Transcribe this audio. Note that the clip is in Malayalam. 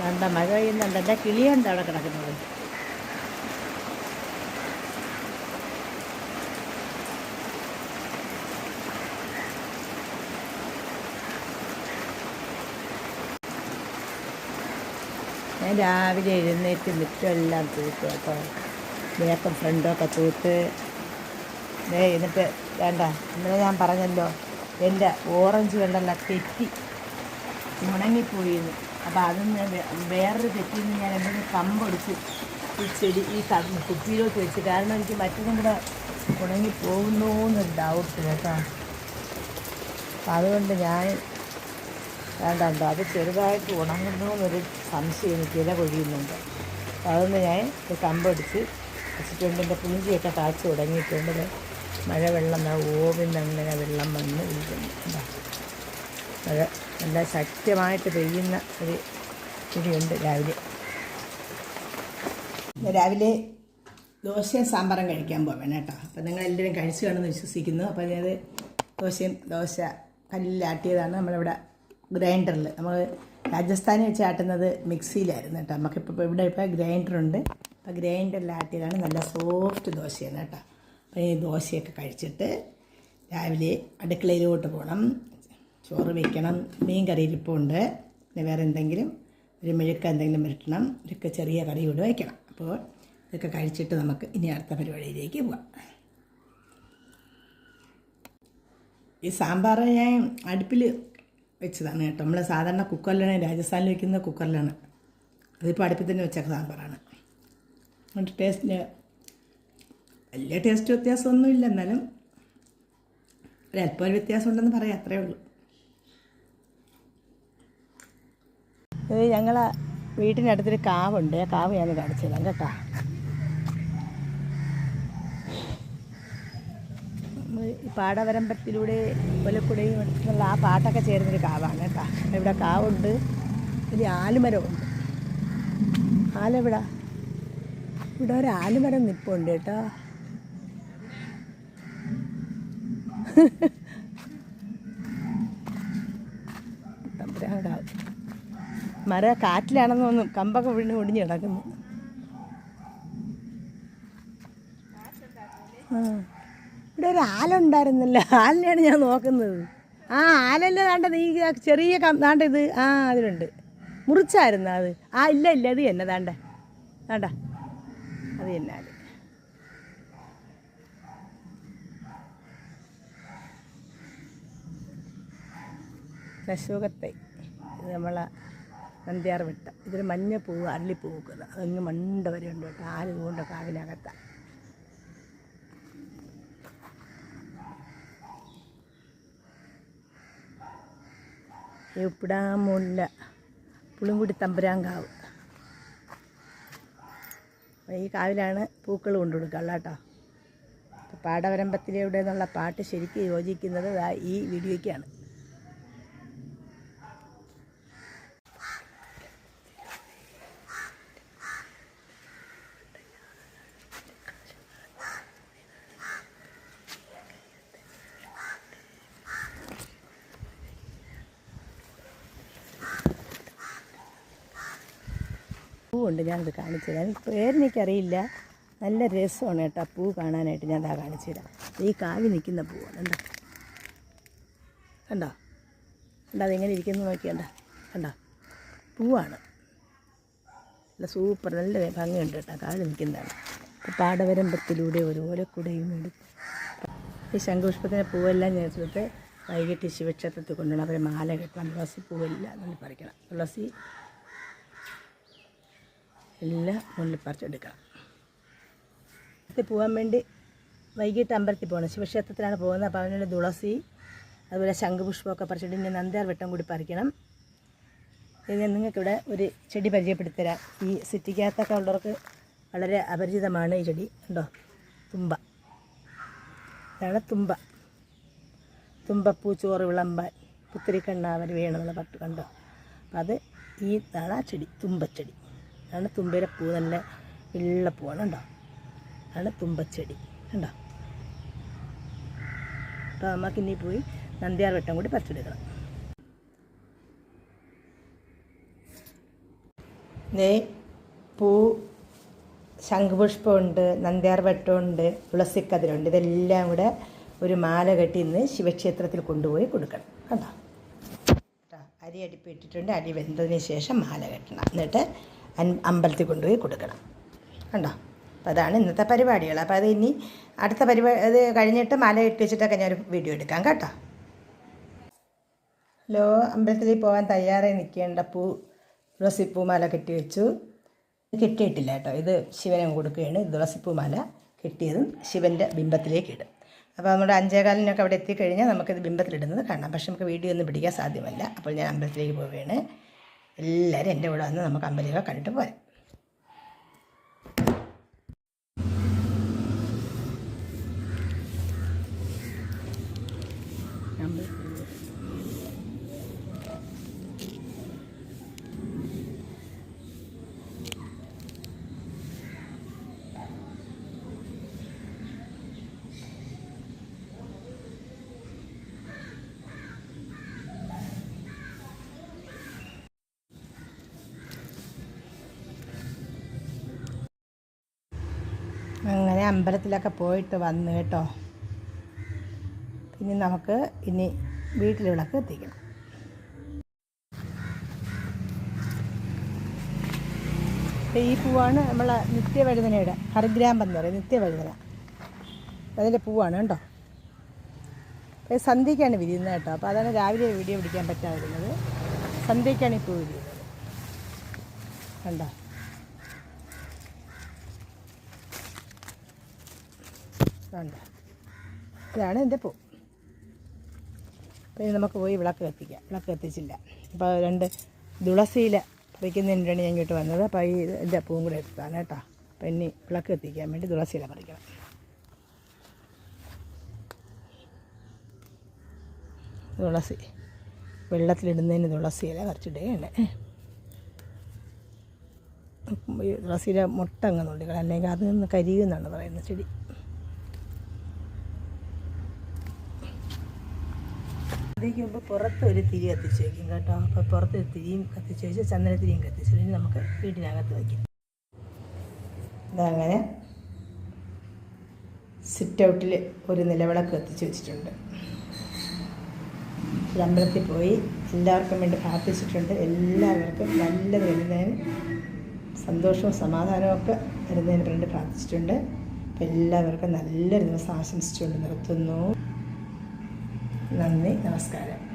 വേണ്ട മഴ പെയ്യുന്നുണ്ട് എന്റെ കിളിയുണ്ട് അവിടെ കിടക്കുന്നത്. ഞാൻ രാവിലെ എഴുന്നേറ്റ് മുറ്റമെല്ലാം തൂത്ത് കേട്ടോ. വേപ്പം ഫ്രണ്ടൊക്കെ തൂത്ത്. ദേ എന്നിട്ട് വേണ്ട ഇന്നലെ ഞാൻ പറഞ്ഞല്ലോ എന്റെ ഓറഞ്ച് വെള്ളം തെറ്റി ഉണങ്ങിപ്പോയിരുന്നു അപ്പോൾ അതൊന്ന് വേറൊരു തെറ്റിൽ നിന്ന് ഞാൻ എന്തെങ്കിലും കമ്പെടുത്ത് ഈ ചെടി ഈ കുപ്പിയിലോട്ട് വെച്ച്. കാരണം എനിക്ക് മറ്റൊന്നും കൂടെ ഉണങ്ങി പോകുന്നോ എന്നൊരു ഡൗട്ട് കേട്ടോ. അപ്പം അതുകൊണ്ട് ഞാൻ വേണ്ടോ അത് ചെറുതായിട്ട് ഉണങ്ങുന്നു എന്നൊരു സംശയം എനിക്ക് ഇല കൊഴിയുന്നുണ്ട്. അപ്പം അതൊന്ന് ഞാൻ കമ്പെടുത്ത് വെച്ചിട്ടുണ്ട്. എന്റെ പുഞ്ചിയൊക്കെ താഴ്ച തുടങ്ങിയിട്ടുണ്ട്. മഴ വെള്ളം ദാ ഓവിന്ന് അങ്ങനെ വെള്ളം വന്ന് ഇരിക്കുന്നു. മഴ നല്ല ശക്തമായിട്ട് പെയ്യുന്ന ഒരു ഇടിയുണ്ട് രാവിലെ. രാവിലെ ദോശയും സാമ്പാറും കഴിക്കാൻ പോവാണ് കേട്ടോ. അപ്പോൾ നിങ്ങൾ എല്ലാവരും കഴിച്ചു കാണുമെന്ന് വിശ്വസിക്കുന്നു. അപ്പോൾ അതായത് ദോശയും ദോശ കല്ലിലാട്ടിയതാണ്. നമ്മളിവിടെ ഗ്രൈൻഡറിൽ നമ്മൾ രാജസ്ഥാനിൽ വെച്ച് ആട്ടുന്നത് മിക്സിയിലായിരുന്നു കേട്ടോ. നമുക്കിപ്പോൾ ഇവിടെ ഇപ്പോൾ ഗ്രൈൻഡറുണ്ട്. അപ്പോൾ ഗ്രൈൻഡറിൽ ആട്ടിയതാണ് നല്ല സോഫ്റ്റ് ദോശയാണ് കേട്ടോ. അപ്പോൾ ഈ ദോശയൊക്കെ കഴിച്ചിട്ട് രാവിലെ അടുക്കളയിലോട്ട് പോകണം ചോറ് വയ്ക്കണം മീൻ കറി ഇരിപ്പുണ്ട് പിന്നെ വേറെ എന്തെങ്കിലും ഒരു മെഴുക്ക് എന്തെങ്കിലും വരട്ടണം ഇതൊക്കെ ചെറിയ കറി കൂടെ വയ്ക്കണം അപ്പോൾ ഇതൊക്കെ കഴിച്ചിട്ട് നമുക്ക് ഇനി അടുത്ത പരിപാടിയിലേക്ക് പോവാം. ഈ സാമ്പാർ ഞാൻ അടുപ്പിൽ വെച്ചതാണ് കേട്ടോ. നമ്മൾ സാധാരണ കുക്കറിലാണ് രാജസ്ഥാനിൽ വയ്ക്കുന്ന കുക്കറിലാണ്. അതിപ്പോൾ അടുപ്പിൽ തന്നെ വെച്ച സാമ്പാറാണ്. അതുകൊണ്ട് ടേസ്റ്റിന് വലിയ ടേസ്റ്റ് വ്യത്യാസമൊന്നുമില്ല. എന്നാലും ഒരല്പം ഒരു വ്യത്യാസം ഉണ്ടെന്ന് പറയാം. അത്രേ ഉള്ളൂ. ഇത് ഞങ്ങളെ വീട്ടിനടുത്തൊരു കാവുണ്ട്. ആ കാവ് ഞാൻ കാണിച്ചു തരാം കേട്ടോ. ഈ പാടവരമ്പത്തിലൂടെ കൊലക്കുടയും എന്നുള്ള ആ പാട്ടൊക്കെ ചേരുന്നൊരു കാവാണ് കേട്ടോ. ഇവിടെ കാവുണ്ട്. ഒരു ആലുമരമുണ്ട് ആലെവിടെ? ഇവിടെ ഒരു ആലുമരം നിൽപ്പുണ്ട് കേട്ടോ തമ്പുരാങ്കാവ് മര കാറ്റിലാണെന്ന് തോന്നുന്നു. കമ്പൊക്കെ വീണ് ഒടിഞ്ഞ് കിടക്കുന്നു. ഇവിടെ ഒരു ആലുണ്ടായിരുന്നല്ലോ ആലിനെയാണ് ഞാൻ നോക്കുന്നത്. ആ ആലല്ലേ താണ്ട നീ ചെറിയ താണ്ട ഇത്? ആ അതിലുണ്ട്. മുറിച്ചായിരുന്നു അത്? ആ ഇല്ല ഇല്ല അത് തന്നെ താണ്ട. താണ്ട. അത് തന്നെ ആൽ. അശോകത്തെ ഇത് നമ്മളെ നന്ദ്യാർ വിട്ട. ഇതിൽ മഞ്ഞ പൂവ് പൂക്കുന്നത് അതങ്ങ് മണ്ട വരെ ഉണ്ട് കേട്ടോ. ആര് കൊണ്ട് കാവിനകത്താണ് ഉപ്പിടാമുല്ല പുളിങ്കുടി തമ്പുരാങ്കാവ് ഈ കാവിലാണ് പൂക്കൾ കൊണ്ടു കൊടുക്കുക കേട്ടോ. പാടവരമ്പത്തിലൂടെ എന്നുള്ള പാട്ട് ശരിക്കും യോജിക്കുന്നത് ഈ വീഡിയോയ്ക്കാണ്. പൂവുണ്ട് ഞാനത് കാണിച്ചു തരാം. പേരെനിക്കറിയില്ല നല്ല രസമാണ് കേട്ടോ പൂ കാണാനായിട്ട് ഞാൻ അതാ കാണിച്ചു തരാം. ഈ കാവി നിൽക്കുന്ന പൂവാണ്. കണ്ടോ? കണ്ടോ? കണ്ടോ? അതെങ്ങനെ ഇരിക്കുന്നു നോക്കിയണ്ട കണ്ടോ? പൂവാണ്. നല്ല സൂപ്പർ നല്ല ഭംഗിയുണ്ട് കേട്ടോ കാവി നിൽക്കുന്നതാണ്. പാടവരമ്പത്തിലൂടെ ഒരുപോലെ കുടയും എടുത്ത് ഈ ശംഖുപുഷ്പത്തിന്റെ പൂവെല്ലാം ഞാൻ എടുത്തിട്ട് വൈകിട്ട് ശിവക്ഷേത്രത്തിൽ കൊണ്ടുപോകണം അവരെ മാല കെട്ടണം. തുളസി പൂവെല്ലാം നമ്മൾ പറിക്കണം. തുളസി എല്ലാം മുല്ലപ്പറിച്ചെടുക്കണം ഇത് പോകാൻ വേണ്ടി വൈകിട്ട് അമ്പലത്തിൽ പോകണം. ശിവക്ഷേത്രത്തിലാണ് പോകുന്നത്. അപ്പോൾ അതിനുള്ള തുളസി അതുപോലെ ശംഖുപുഷ്പമൊക്കെ പറിച്ചിട്ട് ഇനി നന്ദാർ വെട്ടം കൂടി പറിക്കണം. ഇത് നിങ്ങൾക്കിവിടെ ഒരു ചെടി പരിചയപ്പെടുത്തരാം ഈ സിറ്റിക്കകത്തൊക്കെ ഉള്ളവർക്ക് വളരെ അപരിചിതമാണ് ഈ ചെടി. ഉണ്ടോ തുമ്പ. ഇതാണ് തുമ്പ. തുമ്പപ്പൂ ചോറ് വിളമ്പാൻ പുത്തിരി കണ്ണാവർ വീണെന്നുള്ള പട്ട് കണ്ടോ? അപ്പം അത് ഈ ഇതാണ് ആ ചെടി. തുമ്പച്ചെടി. അതാണ് തുമ്പയിലെ പൂ നല്ല വെള്ളപ്പൂവാണ് ഉണ്ടോ അതാണ് തുമ്പച്ചെടി കണ്ടോ? അപ്പോൾ നമുക്കിനി പോയി നന്ദിയാർ വട്ടം കൂടി പറിച്ചെടുക്കണം. നേ പൂ ശംഖുപുഷ്പമുണ്ട് നന്ദ്യാർ വട്ടമുണ്ട് തുളസിക്കതിരുണ്ട്. ഇതെല്ലാം കൂടെ ഒരു മാല കെട്ടി ഇന്ന് ശിവക്ഷേത്രത്തിൽ കൊണ്ടുപോയി കൊടുക്കണം. കേട്ടോ അരി അടിപ്പിട്ടിട്ടുണ്ട്. അരി വെന്തതിന് ശേഷം മാല കെട്ടണം. എന്നിട്ട് അമ്പലത്തിൽ കൊണ്ടുപോയി കൊടുക്കണം. കണ്ടോ? അപ്പോൾ അതാണ് ഇന്നത്തെ പരിപാടികൾ. അപ്പോൾ അത് ഇനി അടുത്ത പരിപാടി അത് കഴിഞ്ഞിട്ട് മല ഇട്ടിച്ചിട്ടൊക്കെ ഞാനൊരു വീഡിയോ എടുക്കാം കേട്ടോ. ഹലോ അമ്പലത്തിൽ പോകാൻ തയ്യാറായി നിൽക്കേണ്ട പൂ തുളസിപ്പൂ മാല കെട്ടി വെച്ചു കെട്ടിയിട്ടില്ല കേട്ടോ. ഇത് ശിവനെ കൊടുക്കുകയാണ്. തുളസിപ്പൂ മാല കെട്ടിയതും ശിവന്റെ ബിംബത്തിലേക്ക് ഇടും. അപ്പോൾ നമ്മുടെ അഞ്ചേകാലിനൊക്കെ അവിടെ എത്തിക്കഴിഞ്ഞാൽ നമുക്കിത് ബിംബത്തിലിടുന്നത് കാണാം. പക്ഷെ നമുക്ക് വീഡിയോ ഒന്നും പിടിക്കാൻ സാധ്യമല്ല. അപ്പോൾ ഞാൻ അമ്പലത്തിലേക്ക് പോവുകയാണ്. എല്ലാവരും എന്റെ കൂടെ വന്ന് നമുക്ക് അമ്പലമൊക്കെ കണ്ടിട്ട് പോരാം. അമ്പലത്തിൽ അമ്പലത്തിലൊക്കെ പോയിട്ട് വന്ന് കേട്ടോ. ഇനി നമുക്ക് ഇനി വീട്ടിൽ വിളക്ക് എത്തിക്കണം ഈ പൂവാണ് നമ്മളെ നിത്യവഴുതനയുടെ ഹർഗ്രാമ്പ് എന്ന് പറയും നിത്യവഴുതന. അതിന്റെ പൂവാണ് കേട്ടോ അപ്പോൾ സന്ധ്യയ്ക്കാണ് വിരിയുന്നത് കേട്ടോ. അപ്പോൾ അതാണ് രാവിലെ വീഡിയോ പിടിക്കാൻ പറ്റാതിരുന്നത്. സന്ധ്യയ്ക്കാണ് ഈ പൂ വിരിയുന്നത്. കണ്ടോ? കണ്ടോ? ഇതാണ് എന്റെ പൂ. അപ്പോൾ നമുക്ക് പോയി വിളക്ക് കത്തിക്കാം. വിളക്ക് കത്തിച്ചില്ല. അപ്പോൾ രണ്ട് തുളസിയില പറിക്കുന്നതിനാണ് ഞാൻ ഇങ്ങോട്ട് വന്നത്. അപ്പോൾ ഈ എന്റെ പൂവും കൂടെ എടുത്താണ് കേട്ടോ. അപ്പം ഇനി വിളക്ക് കത്തിക്കാൻ വേണ്ടി തുളസിയില പറിക്കണം. തുളസി. വെള്ളത്തിലിടുന്നതിന് തുളസിയില പറിച്ചിടുകയാണ്. തുളസിയില മുട്ട അങ്ങ് നുള്ളിക്കണം അല്ലെങ്കിൽ അതിൽ നിന്ന് കരിയെന്നാണ് പറയുന്നത് ചെടി. അതിലേക്ക് മുമ്പ് പുറത്ത് ഒരു തിരി കത്തിച്ച് വയ്ക്കും കേട്ടോ. അപ്പോൾ പുറത്ത് ഒരു തിരിയും കത്തിച്ച് വെച്ച് ചന്ദനത്തിരിയും കത്തിച്ച് ഇനി നമുക്ക് വീട്ടിനകത്ത് വയ്ക്കാം ഇതങ്ങനെ സിറ്റ് ഔട്ടിൽ ഒരു നിലവിളക്ക് കത്തിച്ച് വെച്ചിട്ടുണ്ട്. അമ്പലത്തിൽ പോയി എല്ലാവർക്കും വേണ്ടി പ്രാർത്ഥിച്ചിട്ടുണ്ട്. എല്ലാവർക്കും നല്ല വരുന്നതിന് സന്തോഷവും സമാധാനവും ഒക്കെ വരുന്നതിന് വേണ്ടി പ്രാർത്ഥിച്ചിട്ടുണ്ട്. അപ്പം എല്ലാവർക്കും നല്ലൊരു ദിവസം ആശംസിച്ചുകൊണ്ട് നിർത്തുന്നു. നന്ദി നമസ്കാരം.